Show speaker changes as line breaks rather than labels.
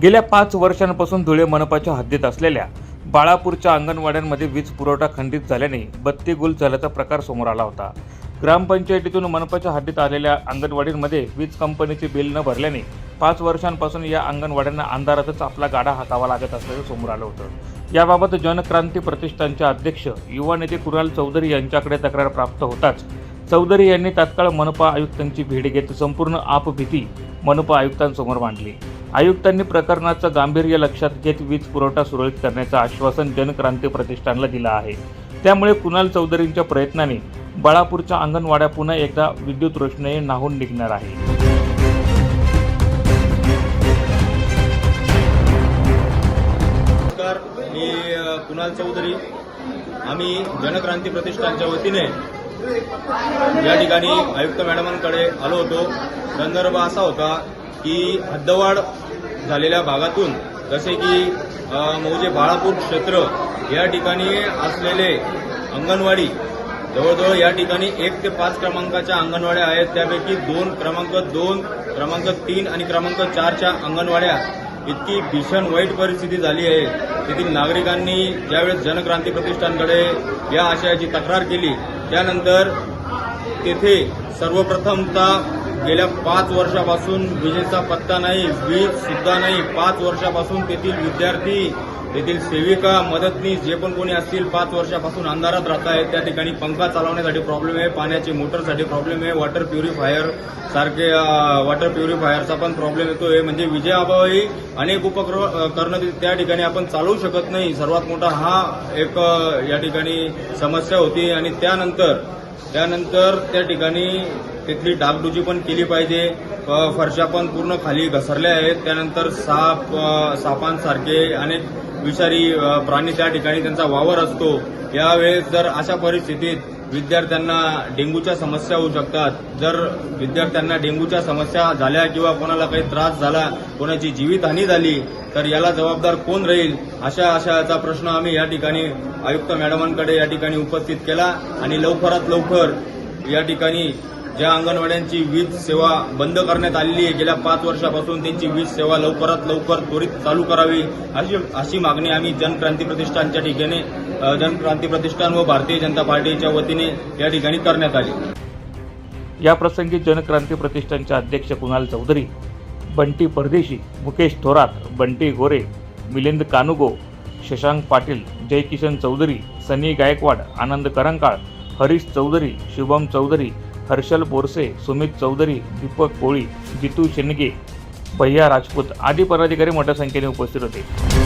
गेल्या पाच वर्षांपासून धुळे मनपाच्या हद्दीत असलेल्या बाळापूरच्या अंगणवाड्यांमध्ये वीज पुरवठा खंडित झाल्याने बत्ती गुल झाल्याचा प्रकार समोर आला होता. ग्रामपंचायतीतून मनपाच्या हद्दीत आलेल्या अंगणवाडींमध्ये वीज कंपनीचे बिल न भरल्याने पाच वर्षांपासून या अंगणवाड्यांना अंधारातच आपला गाडा हाकावा लागत असल्याचं समोर आलं होतं. याबाबत जनक्रांती प्रतिष्ठानचे अध्यक्ष युवा नेते कुणाल चौधरी यांच्याकडे तक्रार प्राप्त होताच चौधरी यांनी तात्काळ मनपा आयुक्तांची भेट घेत संपूर्ण आपभीती मनपा आयुक्तांसमोर मांडली. आयुक्तांनी प्रकरणाचं गांभीर्य लक्षात घेत वीज पुरवठा सुरळीत करण्याचं आश्वासन जनक्रांती प्रतिष्ठानला दिलं आहे. त्यामुळे कुणाल चौधरींच्या प्रयत्नाने बाळापूरच्या अंगणवाड्या पुन्हा एकदा विद्युत रोषणाई नाहून निघणार आहे.
मी कुणाल चौधरी. आम्ही जनक्रांती प्रतिष्ठानच्या वतीने या ठिकाणी आयुक्त मॅडमांकडे आलो होतो. संदर्भ असा होता की हद्दवाढ झालेल्या भागातून जसे की म्हणजे बाळापूर क्षेत्र या ठिकाणी असलेले अंगणवाडी जवळजवळ या ठिकाणी एक ते पाच क्रमांकाच्या अंगणवाड्या आहेत. त्यापैकी दोन क्रमांक दोन क्रमांक तीन आणि क्रमांक चारच्या अंगणवाड्या इतकी भीषण वाईट परिस्थिती झाली आहे. तेथील नागरिकांनी ज्यावेळेस जनक्रांती प्रतिष्ठानकडे या आशयाची तक्रार केली त्यानंतर तेथे सर्वप्रथमतः गेल्या पाच वर्षापासून विजेचा पत्ता नाही वीज सुद्धा नाही. पाच वर्षापासून तेथील विद्यार्थी तेथील सेविका मदतनीस जे पण कोणी असतील पाच वर्षापासून अंधारात राहत आहेत. त्या ठिकाणी पंखा चालवण्यासाठी प्रॉब्लेम आहे पाण्याची मोटरसाठी प्रॉब्लेम आहे वॉटर प्युरिफायर सारखे वॉटर प्युरिफायरचा पण प्रॉब्लेम येतो आहे म्हणजे विजयाअभावी अनेक उपक्रम करणं त्या ठिकाणी आपण चालवू शकत नाही. सर्वात मोठा हा एक या ठिकाणी समस्या होती. आणि त्यानंतर त्यानंतर त्या ठिकाणी तिथली डागडुजी पण केली पाहिजे. फरशा पण पूर्ण खाली घसरल्या आहेत. त्यानंतर साप सापांसारखे अनेक विषारी प्राणी त्या ठिकाणी त्यांचा वावर असतो. यावेळेस जर अशा परिस्थितीत विद्यार्थ्यांना डेंग्यूच्या समस्या होऊ शकतात. जर विद्यार्थ्यांना डेंग्यूच्या समस्या झाल्या किंवा कोणाला काही त्रास झाला कोणाची जीवितहानी झाली तर याला जबाबदार कोण राहील? अशा अशाचा प्रश्न आम्ही या ठिकाणी आयुक्त मॅडमांकडे या ठिकाणी उपस्थित केला आणि लवकरात लवकर या ठिकाणी ज्या अंगणवाड्यांची वीज सेवा बंद करण्यात आलेली आहे गेल्या पाच वर्षापासून त्यांची वीज सेवा लवकरात लवकर त्वरित चालू करावी अशी अशी मागणी आम्ही जनक्रांती प्रतिष्ठानच्या ठिकाणी जनक्रांती प्रतिष्ठान व भारतीय जनता पार्टीच्या वतीने या ठिकाणी करण्यात आली.
या प्रसंगी जनक्रांती प्रतिष्ठानचे अध्यक्ष कुणाल चौधरी बंटी परदेशी मुकेश थोरात बंटी गोरे मिलिंद कानुगो शशांक पाटील जयकिशन चौधरी सनी गायकवाड आनंद करंकाळ हरीश चौधरी शुभम चौधरी हर्षल बोरसे सुमित चौधरी दीपक कोळी जितू शेंडगे भैया राजपूत आदी पदाधिकारी मोठ्या संख्येने उपस्थित होते.